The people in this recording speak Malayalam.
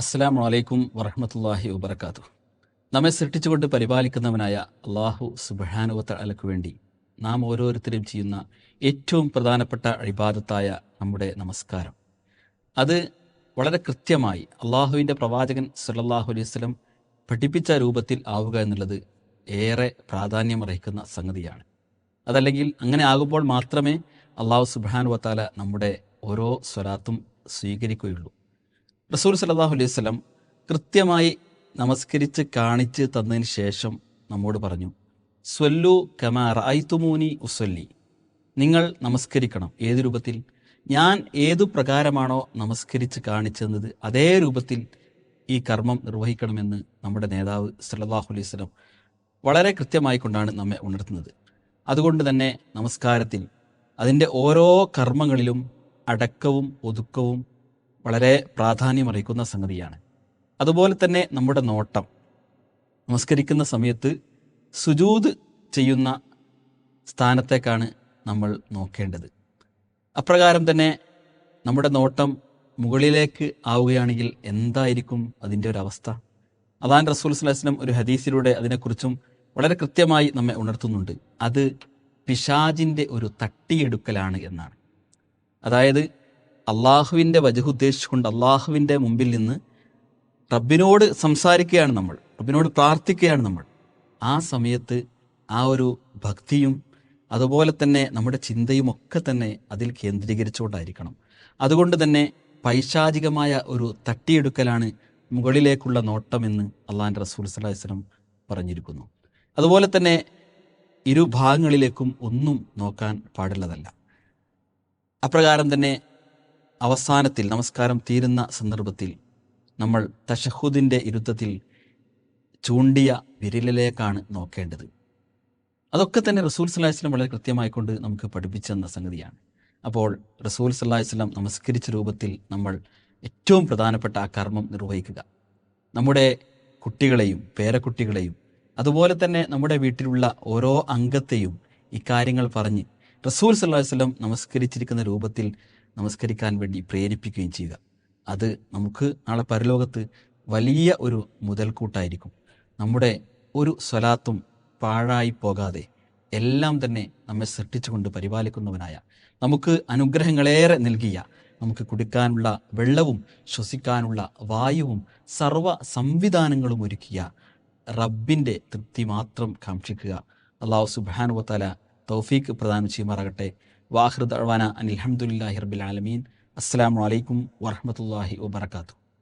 അസ്സാം വലൈക്കും വറഹമത്തല്ലാഹി വബർക്കാത്തു നമ്മെ സൃഷ്ടിച്ചുകൊണ്ട് പരിപാലിക്കുന്നവനായ അള്ളാഹു സുബാനുവത്ത അലക്കു വേണ്ടി നാം ഓരോരുത്തരും ചെയ്യുന്ന ഏറ്റവും പ്രധാനപ്പെട്ട അഴിബാദത്തായ നമ്മുടെ നമസ്കാരം. അത് വളരെ കൃത്യമായി അള്ളാഹുവിന്റെ പ്രവാചകൻ സല്ലല്ലാഹു അലൈഹി വസല്ലം പഠിപ്പിച്ച രൂപത്തിൽ ആവുക എന്നുള്ളത് ഏറെ പ്രാധാന്യം പ്രാധാന്യമർഹിക്കുന്ന സംഗതിയാണ്. അതല്ലെങ്കിൽ അങ്ങനെ ആകുമ്പോൾ മാത്രമേ അള്ളാഹു സുബാനുവത്താല നമ്മുടെ ഓരോ സ്വലാത്തും സ്വീകരിക്കുകയുള്ളൂ. റസൂൽ സലാഹു അലൈഹി വസല്ലം കൃത്യമായി നമസ്കരിച്ച് കാണിച്ച് തന്നതിന് ശേഷം നമ്മോട് പറഞ്ഞു സ്വല്ലു കമാ റഅയ്തുമൂനി ഉസ്വല്ലി. നിങ്ങൾ നമസ്കരിക്കണം. ഏത് രൂപത്തിൽ? ഞാൻ ഏതു പ്രകാരമാണോ നമസ്കരിച്ച് കാണിച്ചെന്നത് അതേ രൂപത്തിൽ ഈ കർമ്മം നിർവഹിക്കണമെന്ന് നമ്മുടെ നേതാവ് സല്ലല്ലാഹു അലൈഹി വസല്ലം വളരെ കൃത്യമായി കൊണ്ടാണ് നമ്മെ ഉണർത്തുന്നത്. അതുകൊണ്ട് തന്നെ നമസ്കാരത്തിൽ അതിന്റെ ഓരോ കർമ്മങ്ങളിലും അടക്കവും ഒതുക്കവും വളരെ പ്രാധാന്യമറിയിക്കുന്ന സംഗതിയാണ്. അതുപോലെ തന്നെ നമ്മുടെ നോട്ടം. നമസ്കരിക്കുന്ന സമയത്ത് സുജൂത് ചെയ്യുന്ന സ്ഥാനത്തേക്കാണ് നമ്മൾ നോക്കേണ്ടത്. അപ്രകാരം തന്നെ നമ്മുടെ നോട്ടം മുകളിലേക്ക് ആവുകയാണെങ്കിൽ എന്തായിരിക്കും അതിന്റെ ഒരു അവസ്ഥ? അതാൻ റസൂൽ സ്വലം ഒരു ഹദീസിലൂടെ അതിനെക്കുറിച്ചും വളരെ കൃത്യമായി നമ്മെ ഉണർത്തുന്നുണ്ട്. അത് പിശാജിന്റെ ഒരു തട്ടിയെടുക്കലാണ് എന്നാണ്. അതായത് അള്ളാഹുവിന്റെ വജഹ് ഉദ്ദേശിച്ചുകൊണ്ട് അള്ളാഹുവിന്റെ മുമ്പിൽ നിന്ന് റബ്ബിനോട് സംസാരിക്കുകയാണ് നമ്മൾ റബ്ബിനോട് പ്രാർത്ഥിക്കുകയാണ് നമ്മൾ. ആ സമയത്ത് ആ ഒരു ഭക്തിയും അതുപോലെ തന്നെ നമ്മുടെ ചിന്തയും ഒക്കെ തന്നെ അതിൽ കേന്ദ്രീകരിച്ചുകൊണ്ടായിരിക്കണം. അതുകൊണ്ട് തന്നെ പൈശാചികമായ ഒരു തട്ടിയെടുക്കലാണ് മുകളിലേക്കുള്ള നോട്ടമെന്ന് അള്ളാഹാന്റെ റസൂൽ സല്ലാഹു വസ്ലം പറഞ്ഞിരിക്കുന്നു. അതുപോലെ തന്നെ ഇരുഭാഗങ്ങളിലേക്കും ഒന്നും നോക്കാൻ പാടുള്ളതല്ല. അപ്രകാരം തന്നെ അവസാനത്തിൽ നമസ്കാരം തീരുന്ന സന്ദർഭത്തിൽ നമ്മൾ തഷഹുദിന്റെ ഇരുദ്ധത്തിൽ ചൂണ്ടിയ വിരലിലേക്കാണ് നോക്കേണ്ടത്. അതൊക്കെ തന്നെ റസൂൽ സല്ലാഹുസ്ലം വളരെ കൃത്യമായിക്കൊണ്ട് നമുക്ക് പഠിപ്പിച്ചെന്ന സംഗതിയാണ്. അപ്പോൾ റസൂൽ സല്ലാഹുസ്ലം നമസ്കരിച്ച രൂപത്തിൽ നമ്മൾ ഏറ്റവും പ്രധാനപ്പെട്ട ആ കർമ്മം നിർവഹിക്കുക. നമ്മുടെ കുട്ടികളെയും പേരക്കുട്ടികളെയും അതുപോലെ തന്നെ നമ്മുടെ വീട്ടിലുള്ള ഓരോ അംഗത്തെയും ഇക്കാര്യങ്ങൾ പറഞ്ഞ് റസൂൽ സല്ലാഹുസ്ലം നമസ്കരിച്ചിരിക്കുന്ന രൂപത്തിൽ നമസ്കരിക്കാൻ വേണ്ടി പ്രേരിപ്പിക്കുകയും ചെയ്യുക. അത് നമുക്ക് നാളെ പരലോകത്ത് വലിയ ഒരു മുതൽക്കൂട്ടായിരിക്കും. നമ്മുടെ ഒരു സ്വലാത്തും പാഴായി പോകാതെ എല്ലാം തന്നെ നമ്മെ സൃഷ്ടിച്ചുകൊണ്ട് പരിപാലിക്കുന്നവനായ നമുക്ക് അനുഗ്രഹങ്ങളേറെ നൽകിയ നമുക്ക് കുടിക്കാനുള്ള വെള്ളവും ശ്വസിക്കാനുള്ള വായുവും സർവ സംവിധാനങ്ങളും ഒരുക്കിയ റബ്ബിന്റെ തൃപ്തി മാത്രം കാക്ഷിക്കുക. അള്ളാഹു സുബാനുവത്തല തൗഫീഖ് പ്രദാനം ചെയ്യുമാറാകട്ടെ. വാഹൃദ് അഴ്വാന അനിൽഹമുല്ലാഹി റബ്ബിൽ ആലമീൻ. അസ്സാം വലൈക്കും വാഹമത്തല്ലാഹി വബർക്കാത്തു